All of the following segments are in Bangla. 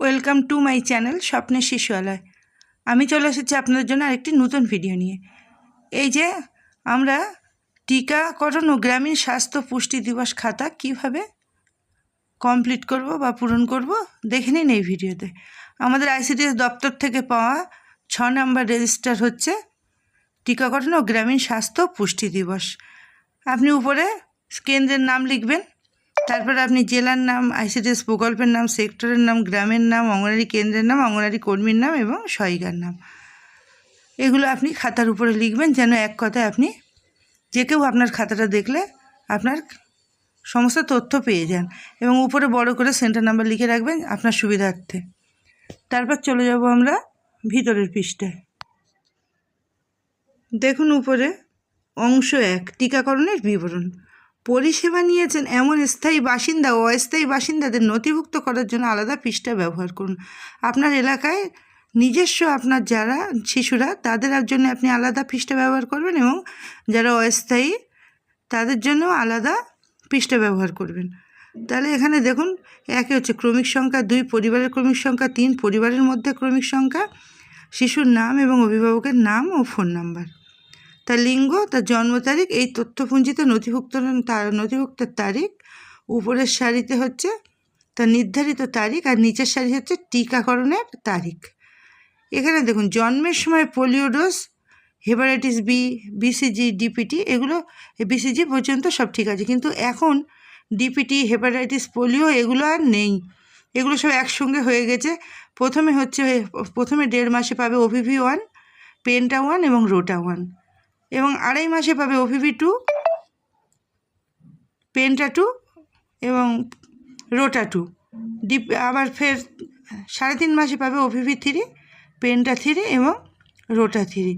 ওয়েলকাম টু মাই চ্যানেল স্বপ্নের শিশুয়ালয়। আমি চলে এসেছি আপনাদের জন্য আরেকটি নতুন ভিডিও নিয়ে। এই যে আমরা টিকাকরণ ও গ্রামীণ স্বাস্থ্য পুষ্টি দিবস খাতা কীভাবে কমপ্লিট করব বা পূরণ করব, দেখে নিন এই ভিডিওতে। আমাদের আইসিডিএস দপ্তর থেকে পাওয়া ছ নম্বর রেজিস্টার হচ্ছে টিকাকরণ ও গ্রামীণ স্বাস্থ্য পুষ্টি দিবস। আপনি উপরে কেন্দ্রের নাম লিখবেন। তারপর আপনি জেলার নাম, আইসিডিএস প্রকল্পের নাম, সেক্টরের নাম, গ্রামের নাম অঙ্গনারী কেন্দ্রের নাম অঙ্গনারী কর্মীর নাম এবং সহায়িকার নাম। এগুলো আপনি খাতার উপরে লিখবেন যেন এক কথায় আপনি যে কেউ আপনার খাতাটা দেখলে আপনার সমস্ত তথ্য পেয়ে যান এবং উপরে বড় করে সেন্টার নাম্বার লিখে রাখবেন আপনার সুবিধার্থে। তারপর চলে যাব আমরা ভিতরের পৃষ্ঠায়। দেখুন উপরে অংশ এক, টিকাকরণের বিবরণ। পরিষেবা নিয়েছেন এমন স্থায়ী বাসিন্দা ও অস্থায়ী বাসিন্দাদের নথিভুক্ত করার জন্য আলাদা পৃষ্ঠা ব্যবহার করুন। আপনার এলাকায় নিজস্ব আপনার যারা শিশুরা, তাদের জন্য আপনি আলাদা পৃষ্ঠা ব্যবহার করবেন এবং যারা অস্থায়ী, তাদের জন্য আলাদা পৃষ্ঠা ব্যবহার করবেন। তাহলে এখানে দেখুন, একে হচ্ছে ক্রমিক সংখ্যা দুই, পরিবারের ক্রমিক সংখ্যা তিন, পরিবারের মধ্যে ক্রমিক সংখ্যা, শিশুর নাম এবং অভিভাবকের নাম ও ফোন নাম্বার। তার লিঙ্গ, তার জন্ম তারিখ, এই তথ্যপুঞ্জিতে নথিভুক্ত তার নথিভুক্তের তারিখ, উপরের সারিতে হচ্ছে তার নির্ধারিত তারিখ আর নিচের সারি হচ্ছে টিকাকরণের তারিখ। এখানে দেখুন, জন্মের সময় polio dose, hepatitis B, BCG, DPT, এগুলো বিসিজি পর্যন্ত সব ঠিক আছে। কিন্তু এখন ডিপিটি, হেপাটাইটিস, পোলিও এগুলো আর নেই। এগুলো সব একসঙ্গে হয়ে গেছে। প্রথমে হচ্ছে, প্রথমে দেড় মাসে পাবে ওভিভি ওয়ান, পেন্টা ওয়ান এবং রোটা ওয়ান। এবং আড়াই মাসে পাবে ওভিভি টু পেন্টা টু এবং রোটা টু ডিপ আবার ফের সাড়ে তিন মাসে পাবে ওভিভি থ্রি পেন্টা থ্রি এবং রোটা থ্রি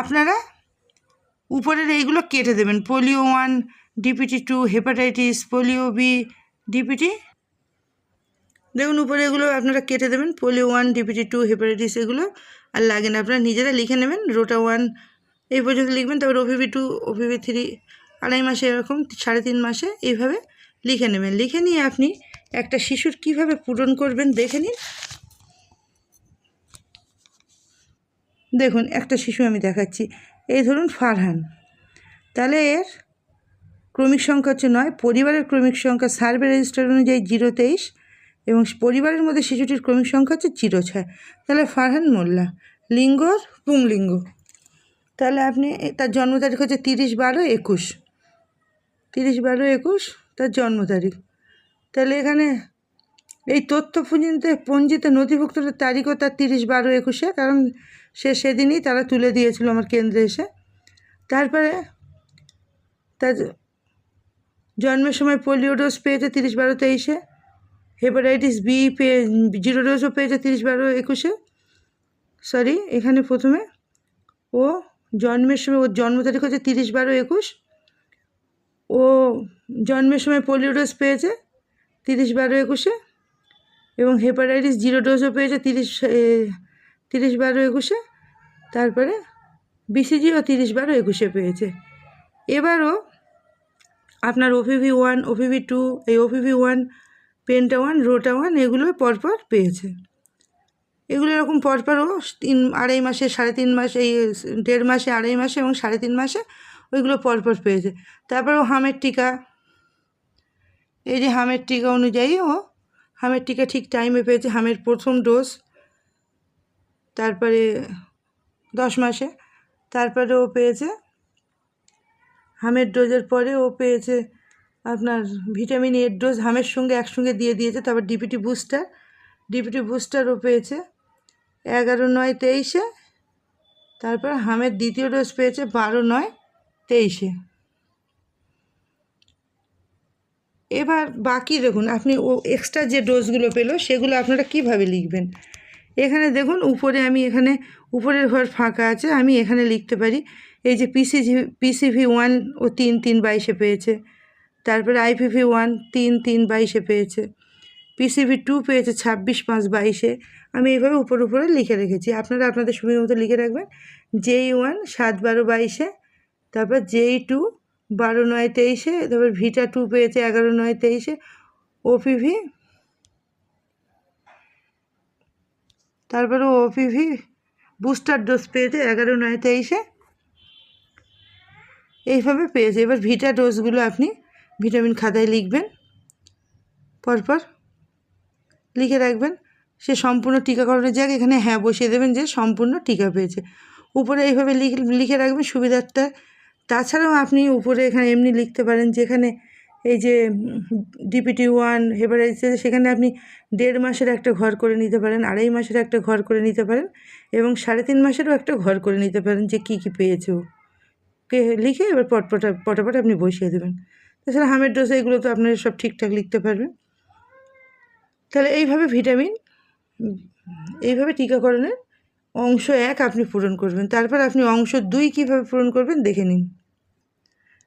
আপনারা উপরের এইগুলো কেটে দেবেন। Polio one DPT two hepatitis polio B DPT দেখুন, উপরে এগুলো আপনারা কেটে দেবেন। Polio one DPT two hepatitis এগুলো আর লাগে না। আপনারা নিজেরা লিখে নেবেন। রোটা ওয়ান এই পর্যন্ত লিখবেন তারপর ওভিভি টু ওভিভি থ্রি আড়াই মাসে এরকম সাড়ে তিন মাসে এইভাবে লিখে নেবেন। লিখে নিয়ে আপনি একটা শিশুর কীভাবে পূরণ করবেন দেখে নিন। দেখুন, একটা শিশু আমি দেখাচ্ছি। এই ধরুন ফারহান। তাহলে এর ক্রমিক সংখ্যা হচ্ছে নয়, পরিবারের ক্রমিক সংখ্যা সার্ভে রেজিস্টার অনুযায়ী জিরো তেইশ এবং পরিবারের মধ্যে শিশুটির ক্রমিক সংখ্যা হচ্ছে জিরো ছয়। তাহলে ফারহান মোল্লা, লিঙ্গর পুংলিঙ্গ। তাহলে আপনি তার জন্ম তারিখ হচ্ছে তিরিশ বারো একুশ। তিরিশ বারো একুশ, তার জন্ম তারিখ। তাহলে এখানে এই তথ্য পুঞ্জিতে পঞ্জিতে নথিভুক্ত তারিখও তার তিরিশ বারো একুশে, কারণ সে সেদিনই তারা তুলে দিয়েছিল আমার কেন্দ্রে এসে। তারপরে তার জন্মের সময় পোলিও ডোজ পেয়েছে তিরিশ বারো তেইশে, হেপাটাইটিস বি পেয়ে জিরো ডোজও পেয়েছে তিরিশ বারো একুশে, সরি, এখানে প্রথমে। ও জন্মের সময়, ওর জন্ম তারিখ হচ্ছে তিরিশ বারো একুশ। ও জন্মের সময় পোলিও ডোজ পেয়েছে তিরিশ বারো একুশে এবং হেপাটাইটিস জিরো ডোজও পেয়েছে তিরিশ তিরিশ বারো একুশে। তারপরে বিসিজিও তিরিশ বারো একুশে পেয়েছে। এবারও আপনার ওপিভি ওয়ান ওপিভি টু এই OPV one penta one rota one এগুলো পরপর পেয়েছে। এগুলো এরকম পরপরও তিন, আড়াই মাসে, সাড়ে তিন মাসে, এই, দেড় মাসে, আড়াই মাসে এবং সাড়ে তিন মাসে ওইগুলো পরপর পেয়েছে। তারপরেও হামের টিকা। এই যে হামের টিকা অনুযায়ী ও হামের টিকা ঠিক টাইমে পেয়েছে, হামের প্রথম ডোজ তারপরে দশ মাসে। তারপরে ও পেয়েছে, হামের ডোজের পরে ও পেয়েছে আপনার ভিটামিন এর ডোজ হামের সঙ্গে একসঙ্গে দিয়ে দিয়েছে, তারপর ডিপিটি বুস্টার ডিপিটি বুস্টারও পেয়েছে। এগারো নয় তেইশে, তারপর হামের দ্বিতীয় ডোজ পেয়েছে বারো নয় তেইশে। এবার বাকি দেখুন, আপনি ও এক্সট্রা যে ডোজগুলো পেল, সেগুলো আপনারা কীভাবে লিখবেন? এখানে দেখুন, উপরে আমি এখানে, উপরের ঘর ফাঁকা আছে, আমি এখানে লিখতে পারি, এই যে পিসিজি পিসিভি ওয়ান ও তিন তিন বাইশে পেয়েছে, তারপরে আইপিভি ওয়ান তিন তিন বাইশে পেয়েছে পিসিভি টু পেয়েছে ছাব্বিশ, পাঁচ বাইশে আমি এইভাবে উপর উপরে লিখে রেখেছি। আপনারা আপনাদের সুবিধা মতো লিখে রাখবেন। জেই ওয়ান সাত বারো বাইশে, তারপর জেই টু বারো নয় তেইশে, তারপর ভিটা টু পেয়েছে এগারো নয় তেইশে ওপিভি তারপরে ওপিভি বুস্টার ডোজ পেয়েছে এগারো নয় তেইশে। এইভাবে পেয়েছে। এবার ভিটা ডোজগুলো আপনি ভিটামিন খাতায় লিখবেন। পরপর লিখে রাখবেন। সে সম্পূর্ণ টিকাকরণের জায়গায় এখানে হ্যাঁ বসিয়ে দেবেন যে সম্পূর্ণ টিকা পেয়েছে। উপরে এইভাবে লিখে রাখবেন সুবিধার্থে। তাছাড়াও আপনি উপরে এখানে এমনি লিখতে পারেন যেখানে এই যে ডিপিটি ওয়ান, হেপাটাইটিস সেখানে আপনি দেড় মাসের একটা ঘর করে নিতে পারেন, আড়াই মাসের একটা ঘর করে নিতে পারেন এবং সাড়ে তিন মাসেরও একটা ঘর করে নিতে পারেন যে কী কী পেয়েছে কে লিখে এবার পটপটা, পটাপট আপনি বসিয়ে দেবেন। তাছাড়া হামের ডোজ এগুলো তো আপনারা সব ঠিকঠাক লিখতে পারবেন। তাহলে এইভাবে ভিটামিন এইভাবে টিকাকরণের অংশ এক আপনি পূরণ করবেন। তারপর আপনি অংশ দুই কীভাবে পূরণ করবেন দেখে নিন।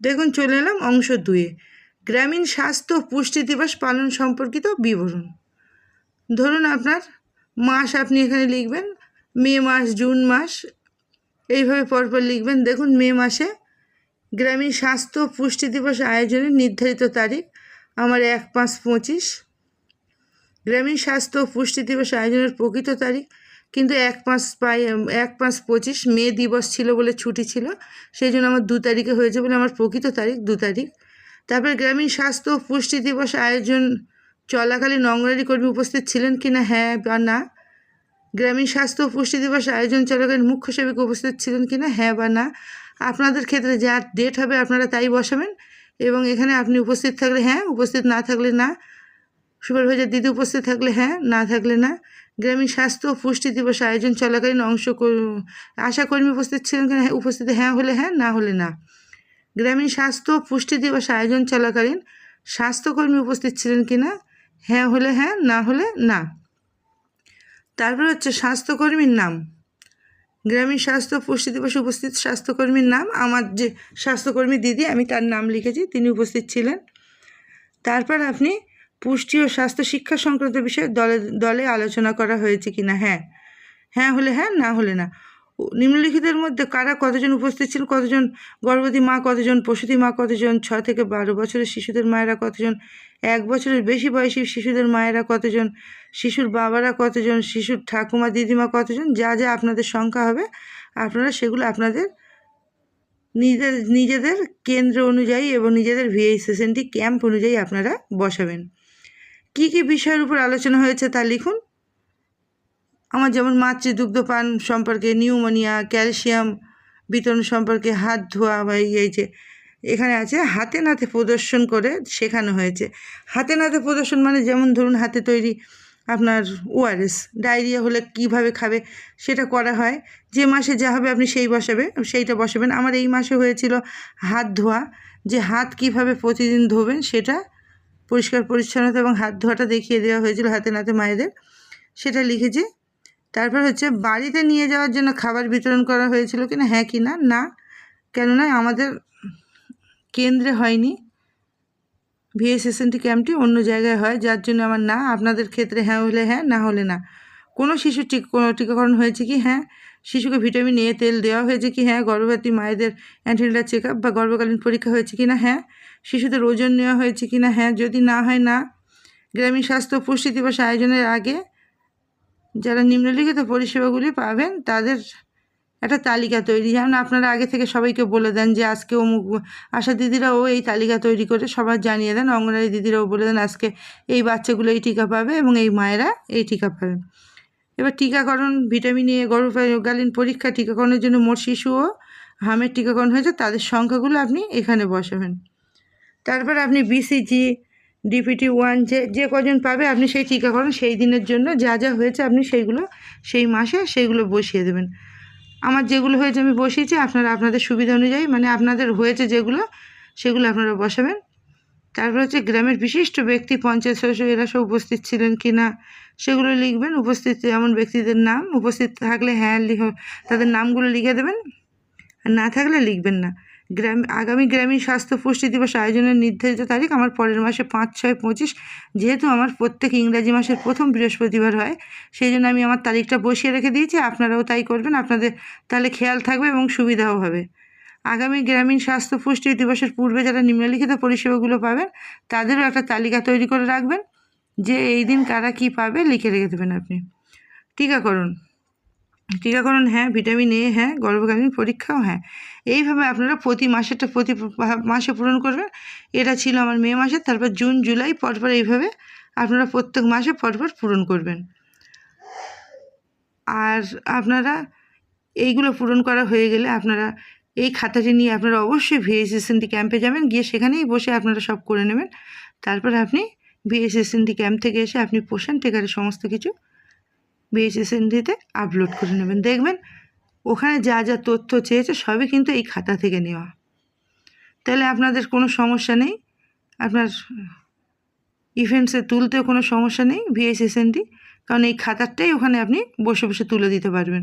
দেখুন, চলে এলাম অংশ দুয়ে গ্রামীণ স্বাস্থ্য পুষ্টি দিবস পালন সম্পর্কিত বিবরণ। ধরুন, আপনার মাস আপনি এখানে লিখবেন, মে মাস, জুন মাস, এইভাবে পরপর লিখবেন। দেখুন, মে মাসে গ্রামীণ স্বাস্থ্য পুষ্টি দিবস আয়োজনের নির্ধারিত তারিখ, আমার এক পাঁচ পঁচিশ। গ্রামীণ স্বাস্থ্য পুষ্টি দিবস আয়োজনের প্রকৃত তারিখ কিন্তু এক পাঁচ পাই এক পাঁচ পঁচিশ মে দিবস ছিল বলে ছুটি ছিল। সেই জন্য আমার দু তারিখে হয়েছে বলে আমার প্রকৃত তারিখ দু তারিখ। তারপরে গ্রামীণ স্বাস্থ্য পুষ্টি দিবস আয়োজন চলাকালীন অঙ্গনারী কর্মী উপস্থিত ছিলেন কি না হ্যাঁ বা না? গ্রামীণ স্বাস্থ্য পুষ্টি দিবস আয়োজন চলাকালীন মুখ্য সেবিক উপস্থিত ছিলেন কি না হ্যাঁ বা না? আপনাদের ক্ষেত্রে যা ডেট হবে আপনারা তাই বসাবেন এবং এখানে আপনি উপস্থিত থাকলে হ্যাঁ উপস্থিত না থাকলে না। সুপারভাইজার দিদি উপস্থিত থাকলে হ্যাঁ না থাকলে না। গ্রামীণ স্বাস্থ্য ও পুষ্টি দিবস আয়োজন চলাকালীন অংশ আশাকর্মী উপস্থিত ছিলেন কিনা হ্যাঁ উপস্থিত হ্যাঁ হলে হ্যাঁ না হলে না। গ্রামীণ স্বাস্থ্য পুষ্টি দিবস আয়োজন চলাকালীন স্বাস্থ্যকর্মী উপস্থিত ছিলেন কিনা হ্যাঁ হলে হ্যাঁ না হলে না। তারপর হচ্ছে স্বাস্থ্যকর্মীর নাম। গ্রামীণ স্বাস্থ্য পুষ্টি দিবসে উপস্থিত স্বাস্থ্যকর্মীর নাম, আমার যে স্বাস্থ্যকর্মী দিদি, আমি তার নাম লিখেছি, তিনি উপস্থিত ছিলেন। তারপর আপনি পুষ্টি ও স্বাস্থ্য শিক্ষা সংক্রান্ত বিষয়ে দলে দলে আলোচনা করা হয়েছে কি না হ্যাঁ। হ্যাঁ হলে হ্যাঁ না হলে না। নিম্নলিখিতের মধ্যে কারা কতজন উপস্থিত ছিলেন? কতজন গর্ভবতী মা, কতজন প্রসূতি মা, কতজন ছ থেকে বারো বছরের শিশুদের মায়েরা, কতজন এক বছরের বেশি বয়সী শিশুদের মায়েরা, কতজন শিশুর বাবারা, কতজন শিশুর ঠাকুমা, দিদিমা, কতজন? যা যা আপনাদের সংখ্যা হবে, আপনারা সেগুলো আপনাদের নিজেদের নিজেদের কেন্দ্র অনুযায়ী এবং নিজেদের ভিএই সেশনটি ক্যাম্প অনুযায়ী আপনারা বসাবেন। কী কী বিষয়ের উপর আলোচনা হয়েছে তা লিখুন। আমার যেমন মাতৃদুগ্ধপান সম্পর্কে, নিউমোনিয়া, ক্যালসিয়াম বিতরণ সম্পর্কে, হাত ধোয়া বা এই যে, এখানে আছে হাতে নাতে প্রদর্শন করে শেখানো হয়েছে। হাতে নাতে প্রদর্শন মানে যেমন ধরুন হাতে তৈরি আপনার ওআরএস, ডায়রিয়া হলে কীভাবে খাবে সেটা করা হয়। যে মাসে যা হবে আপনি সেই বসাবে, সেইটা বসাবেন। আমার এই মাসে হয়েছিল হাত ধোয়া। যে হাত কীভাবে প্রতিদিন ধোবেন সেটা পরিষ্কার পরিচ্ছন্নতা এবং হাত ধোয়াটা দেখিয়ে দেওয়া হয়েছিল হাতে নাতে মায়েদের। সেটা লিখেছি তারপর হচ্ছে বাড়িতে নিয়ে যাওয়ার জন্য খাবার বিতরণ করা হয়েছিল কি না হ্যাঁ কি না? না। কেননা আমাদের কেন্দ্রে হয়নি। ভিএসএসএনটি ক্যাম্পটি অন্য জায়গায় হয়, যার জন্য আমার না, আপনাদের ক্ষেত্রে হ্যাঁ হলে হ্যাঁ না হলে না। কোনো শিশুর টিক টিকাকরণ হয়েছে কি? হ্যাঁ। শিশুকে ভিটামিন এ তেল দেওয়া হয়েছে কি? হ্যাঁ গর্ভবতী মায়েদের অ্যান্টিনাল চেক আপ বা গর্ভকালীন পরীক্ষা হয়েছে কি না? হ্যাঁ। শিশুদের ওজন নেওয়া হয়েছে কি না? হ্যাঁ যদি না হয় না। গ্রামীণ স্বাস্থ্য পুষ্টি দিবস আয়োজনের আগে যারা নিম্নলিখিত পরিষেবাগুলি পাবেন, তাদের একটা তালিকা তৈরি। যেমন আপনারা আগে থেকে সবাইকে বলে দেন যে আজকে অমুক আশা দিদিরাও এই তালিকা তৈরি করে সবার জানিয়ে দেন। অঙ্গনারী দিদিরাও বলে দেন আজকে এই বাচ্চাগুলো এই টিকা পাবে এবং এই মায়েরা এই টিকা পাবে এবার টিকাকরণ, ভিটামিন এ গর্ভকালীন পরীক্ষা, টিকাকরণের জন্য মোট শিশু ও হামের টিকাকরণ হয়েছে, তাদের সংখ্যাগুলো আপনি এখানে বসাবেন। তারপর আপনি বিসিজি ডিপিটি ওয়ান যে যে কজন পাবে আপনি সেই টিকাকরণ সেই দিনের জন্য যা যা হয়েছে আপনি সেইগুলো, সেই মাসে সেইগুলো বসিয়ে দেবেন। আমার যেগুলো হয়েছে আমি বসিয়েছি, আপনারা আপনাদের সুবিধা অনুযায়ী মানে আপনাদের হয়েছে যেগুলো, সেগুলো আপনারা বসাবেন। তারপর হচ্ছে গ্রামের বিশিষ্ট ব্যক্তি, পঞ্চায়েত সদস্য এরা সব উপস্থিত ছিলেন কি না, সেগুলো লিখবেন। উপস্থিত এমন ব্যক্তিদের নাম, উপস্থিত থাকলে হ্যাঁ লিখ, তাদের নামগুলো লিখে দেবেন। আর না থাকলে লিখবেন না। গ্রাম, আগামী গ্রামীণ স্বাস্থ্য পুষ্টি দিবস আয়োজনের নির্ধারিত তারিখ আমার পরের মাসে পাঁচ, ছয়, পঁচিশ। যেহেতু আমার প্রত্যেক ইংরাজি মাসের প্রথম বৃহস্পতিবার হয়, সেই জন্য আমি আমার তারিখটা বসিয়ে রেখে দিয়েছি। আপনারাও তাই করবেন। আপনাদের তাহলে খেয়াল থাকবে এবং সুবিধাও হবে। আগামী গ্রামীণ স্বাস্থ্য পুষ্টি দিবসের পূর্বে যারা নিম্নলিখিত পরিষেবাগুলো পাবেন, তাদেরও একটা তালিকা তৈরি করে রাখবেন যে এই দিন কারা কী পাবে লিখে রেখে দেবেন আপনি। টিকাকরণ টিকাকরণ হ্যাঁ ভিটামিন এ হ্যাঁ গর্ভকালীন পরীক্ষাও হ্যাঁ। এইভাবে আপনারা প্রতি মাসেরটা প্রতি মাসে পূরণ করবেন। এটা ছিল আমার মে মাসে, তারপর জুন, জুলাই, পরপর এইভাবে আপনারা প্রত্যেক মাসে পরপর পূরণ করবেন। আর আপনারা এইগুলো পূরণ করা হয়ে গেলে আপনারা এই খাতাটি নিয়ে আপনারা অবশ্যই ভিএসএসএনটি ক্যাম্পে যাবেন। গিয়ে সেখানেই বসে আপনারা সব করে নেবেন। তারপরে আপনি ভিএসএসএনটি ক্যাম্প থেকে এসে আপনি পোষণ টেকারের সমস্ত কিছু বিএসএসএনডিতে আপলোড করে নেবেন। দেখবেন ওখানে যা যা তথ্য চেয়েছে সবই কিন্তু এই খাতা থেকে নেওয়া। তাহলে আপনাদের কোনো সমস্যা নেই। আপনার ইভেন্টসে তুলতেও কোনো সমস্যা নেই ভিএসএসএনডি কারণ এই খাতারটাই ওখানে আপনি বসে বসে তুলে দিতে পারবেন।